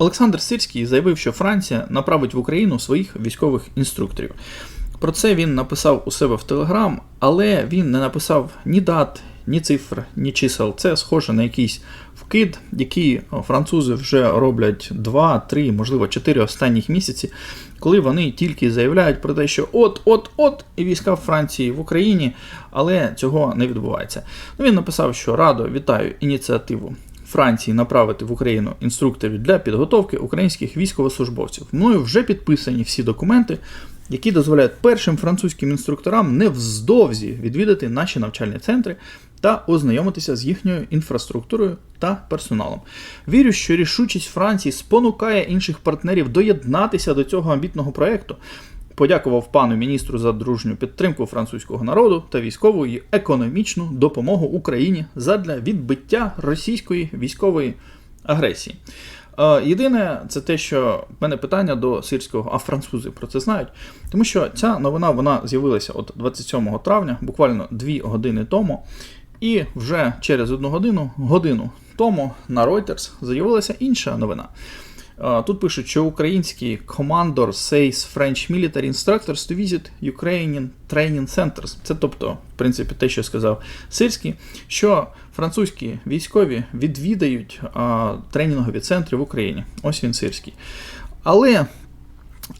Олександр Сирський заявив, що Франція направить в Україну своїх військових інструкторів. Про це він написав у себе в Телеграм, але він не написав ні дат, ні цифр, ні чисел. Це схоже на якийсь вкид, який французи вже роблять 2, 3, можливо, 4 останніх місяці, коли вони тільки заявляють про те, що от-от-от і війська Франції в Україні, але цього не відбувається. Ну, він написав, що радо вітаю ініціативу. Франції направити в Україну інструкторів для підготовки українських військовослужбовців. Мною вже підписані всі документи, які дозволяють першим французьким інструкторам невздовзі відвідати наші навчальні центри та ознайомитися з їхньою інфраструктурою та персоналом. Вірю, що рішучість Франції спонукає інших партнерів доєднатися до цього амбітного проєкту. Подякував пану міністру за дружню підтримку французького народу та військову і економічну допомогу Україні задля відбиття російської військової агресії. Е, Єдине, це те, що в мене питання до сирського, а французи про це знають. Тому що ця новина вона з'явилася от 27 травня, буквально 2 години тому. І вже через одну годину, годину тому на Reuters з'явилася інша новина. Тут пишуть, що український командор says French military instructors to visit Ukrainian training centers. Це тобто, в принципі, те, що сказав Сирський, що французькі військові відвідають а, тренінгові центри в Україні. Ось він сирський. Але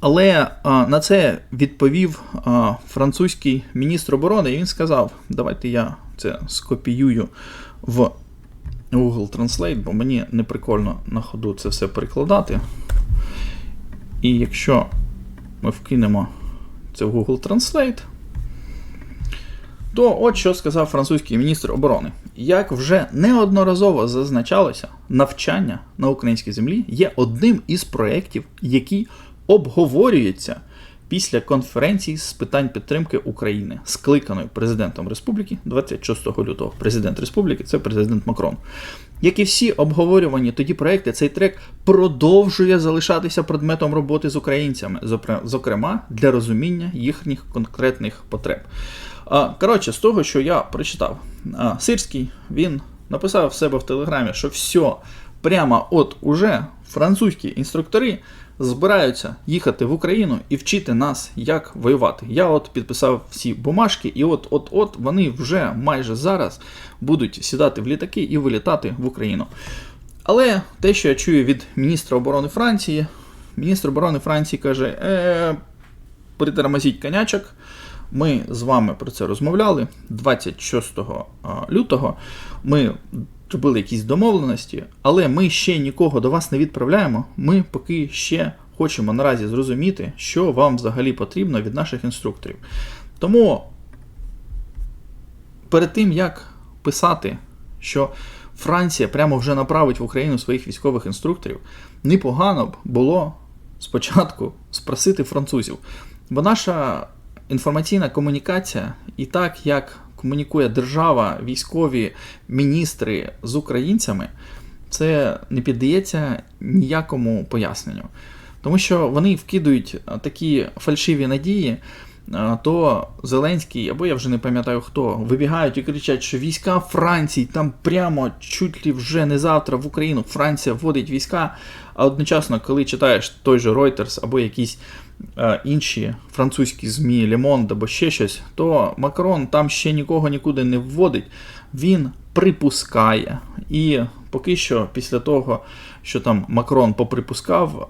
але а, на це відповів а, французький міністр оборони, і він сказав: давайте я це скопіюю в Google Translate, бо мені не прикольно на ходу це все перекладати. І якщо ми вкинемо це в Google Translate, то от що сказав французький міністр оборони. Як вже неодноразово зазначалося, навчання на українській землі є одним із проєктів, які обговорюються після конференції з питань підтримки України, скликаної президентом Республіки 26 лютого. Президент Республіки це президент Макрон. Як і всі обговорювані тоді проекти, цей трек продовжує залишатися предметом роботи з українцями, зокре- зокрема для розуміння їхніх конкретних потреб. Коротше, з того, що я прочитав, Сирський він написав в себе в телеграмі, що все, прямо от уже французькі інструктори збираються їхати в Україну і вчити нас, як воювати. Я от підписав всі бумажки, і от-от-от вони вже майже зараз будуть сідати в літаки і вилітати в Україну. Але те, що я чую від міністра оборони Франції, міністр оборони Франції каже: е, притормозіть конячок. Ми з вами про це розмовляли 26 лютого. Ми робили якісь домовленості, але ми ще нікого до вас не відправляємо. Ми поки ще хочемо наразі зрозуміти, що вам взагалі потрібно від наших інструкторів. Тому перед тим як писати, що Франція прямо вже направить в Україну своїх військових інструкторів, непогано б було спочатку спросити французів. Бо наша інформаційна комунікація і так, як комунікує держава, військові міністри з українцями, це не піддається ніякому поясненню. Тому що вони вкидують такі фальшиві надії, то Зеленський, або я вже не пам'ятаю хто, вибігають і кричать, що війська Франції там прямо чуть ли вже не завтра в Україну Франція вводить війська. А одночасно, коли читаєш той же Reuters або якісь е, інші французькі ЗМІ, Monde або ще щось, то Макрон там ще нікого нікуди не вводить. Він припускає. І поки що, після того, що там Макрон поприпускав,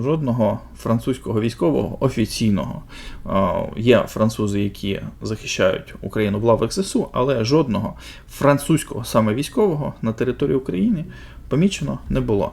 жодного французького військового офіційного є французи, які захищають Україну в лавах ЗСУ, але жодного французького саме військового на території України помічено не було.